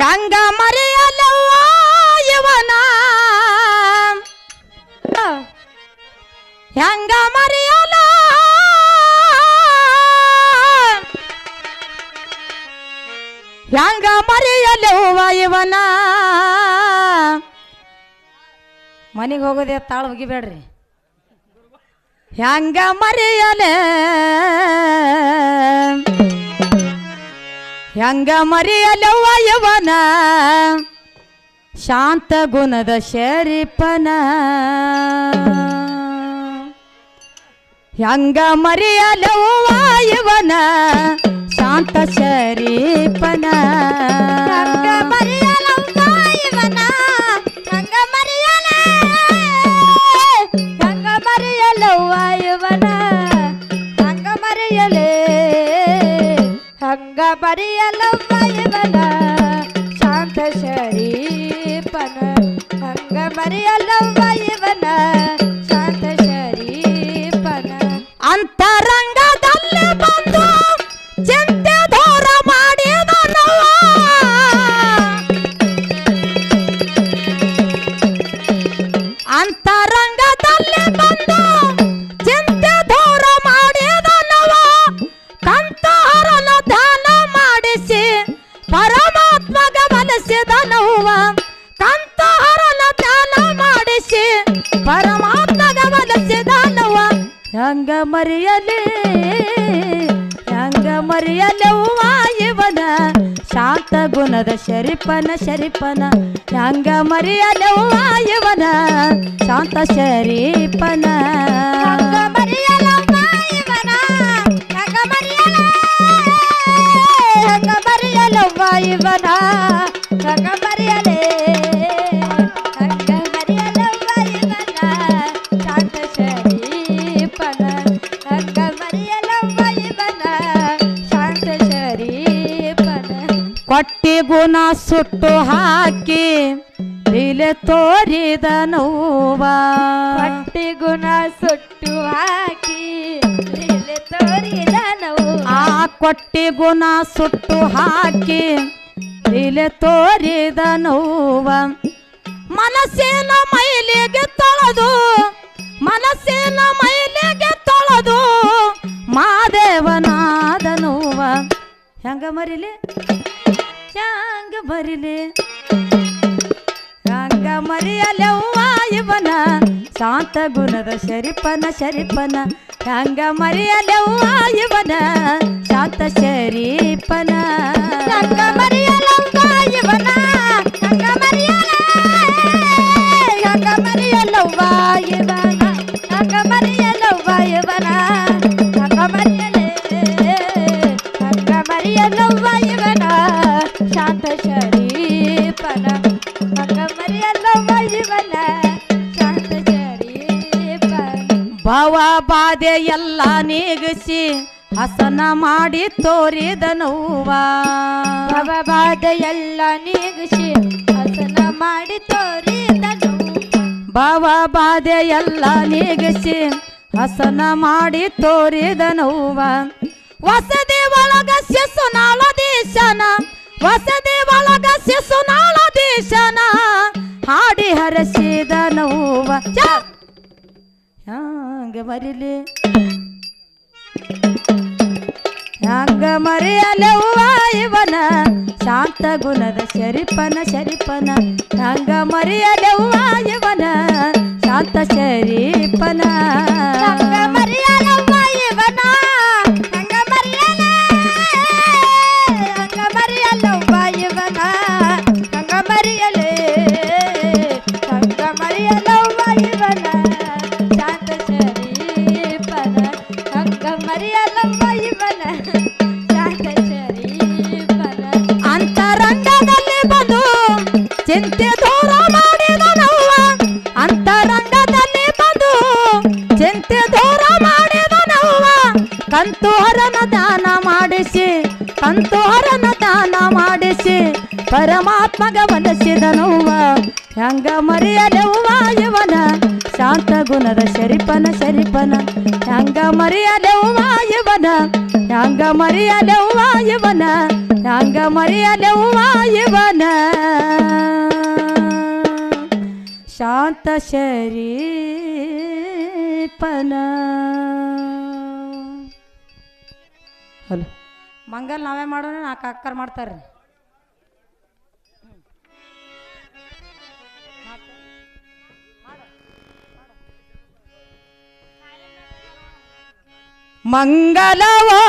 ಹೆಂಗ ಮರೆಯಲವ್ವ ಇವನ ಹೆಂಗ ಮರೆಯಲ. ಹೆಂಗ ಮರೆಯಲವ್ವ ಇವನ ಮನೆಗೆ ಹೋಗೋದೇ ತಾಳು ಹೋಗಿಬೇಡ್ರಿ ಹೆಂಗ ಮರೆಯಲೆ. ಹೆಂಗ ಮರೆಯಲವ್ವ ಇವನ ಶಾಂತ ಗುಣದ ಶರೀಪನ ಹೆಂಗ ಮರೆಯಲವ್ವ ಇವನ ಶಾಂತ ಶರೀಪನ ಹಂಗ ಮರೆಯಲವ್ವ ಇವನ ಶಾಂತ ಶರೀಪನ ಹಂಗ ಮರೆಯಲವ್ವ ಬಲಸಿದನವ್ವ ಕಂತಾರನ ದಾನ ಮಾಡಿಸಿ ಪರಮಾತ್ಮಗ ಬಲಸಿದನವ್ವ ಹೆಂಗ ಮರೆಯಲಿ, ಹೆಂಗ ಮರೆಯಲವ್ವ ಇವನ? ಶಾಂತ ಗುಣದ ಶರೀಪನ ಶರೀಪನ ಹೆಂಗ ಮರೆಯಲವ್ವ ಇವನ? ಶಾಂತ ಶರೀಪನ ಹಂಗ ಮರೆಯಲವ್ವ ಇವನ? ಕೊಟ್ಟಿ ಗುಣ ಸುಟ್ಟು ಹಾಕಿ ಲೀಲೆ ತೋರಿದ ನೋವ. ಕೊಟ್ಟಿ ಗುಣ ಸುಟ್ಟು ಹಾಕಿ ತೋರಿದ ನೋವು. ಆ ಕೊಟ್ಟಿ ಗುಣ ಸುಟ್ಟು ಹಾಕಿ ಇಲೆ ತೋರಿದ ನೋವ. ಮನಸ್ಸಿನ ಮೈಲಿಗೆ ತೊಳೆದು ಮನಸ್ಸಿನ ಮೈಲಿಗೆ ತೊಳೆದು ಮಾದೇವನಾದ ನೋವ. ಹೆಂಗ ಮರಿಲಿ? ಹೆಂಗ ಬರಿಲಿ ಹೆಂಗ ಮರಿಯಲವ್ವ ಇವನ, ಶಾಂತ ಗುಣದ ಶರಿಪನ ಶರಿಪನ ಹೆಂಗ ಮರಿಯಲವ್ವ ಇವನ, ಶಾಂತ ಶರೀಪನ ಮರೆಯಲವ್ವ ಇವನ ಹಂಗ ಮರೆಯಲ ಇವನ. ಶಾಂತ ಶರೀಪನ ಹಂಗ ಮರೆಯಲವ್ವ ಇವನ ಶಾಂತ ಶರೀಪನ ಭವ ಬಾಧೆ ಎಲ್ಲ ನೀಗಿಸಿ ಹಸನ ಮಾಡಿ ತೋರಿದ ನೋವ ಭವಬಾಧ ಎಲ್ಲ ನೀಗಿಸಿ ಹಸನ ಮಾಡಿ ತೋರಿದ ಭವ ಬಾಧೆ ಎಲ್ಲ ನೀಗಿಸಿ ಹಸನ ಮಾಡಿ ತೋರಿದ ನೋವ ವಸದಿ ಒಳಗ ಶಿಶುನಾಳ ದೇಶನ ವಸತಿ ಒಳಗ ಶಿಶುನಾಳ ದೇಶನ ಹಾಡಿ ಹರಸಿದ ನೋವ. ಹಂಗ ಮರಿಲಿ? ಹಂಗ ಮರೆಯಲವ್ವ ಇವನ? ಶಾಂತ ಗುಣದ ಶರಿಪನ ಶರಿಪನ ಹಂಗ ಮರೆಯಲವ್ವ ಇವನ? ಶಾಂತ ಶರೀಪನ ಕಂತು ಹರನ ದಾನ ಮಾಡಿಸಿ ಕಂತು ದಾನ ಮಾಡಿಸಿ, ಪರಮಾತ್ಮಗ ಒಲಿಸಿದನವ್ವ ಹೆಂಗ ಮರೆಯಲವ್ವ ಇವನ? ಶಾಂತ ಗುಣದ ಶರೀಪನ ಶರೀಪನ. ಹೆಂಗ ಮರೆಯಲವ್ವ ಇವನ? ಹೆಂಗ ಮರೆಯಲೆವ್ವ ಇವನ? ಹೆಂಗ ಮರೆಯಲೆವ್ವ ಇವನ? ಶಾಂತ ಶರೀಪನ. ಹಲೋ. ಮಂಗಲ್ ನಾವೇ ಮಾಡೋಣ ನಾಲ್ಕು ಅಕ್ಕರ್ ಮಾಡ್ತಾರ್ರಿ. ಮಂಗಲವೋ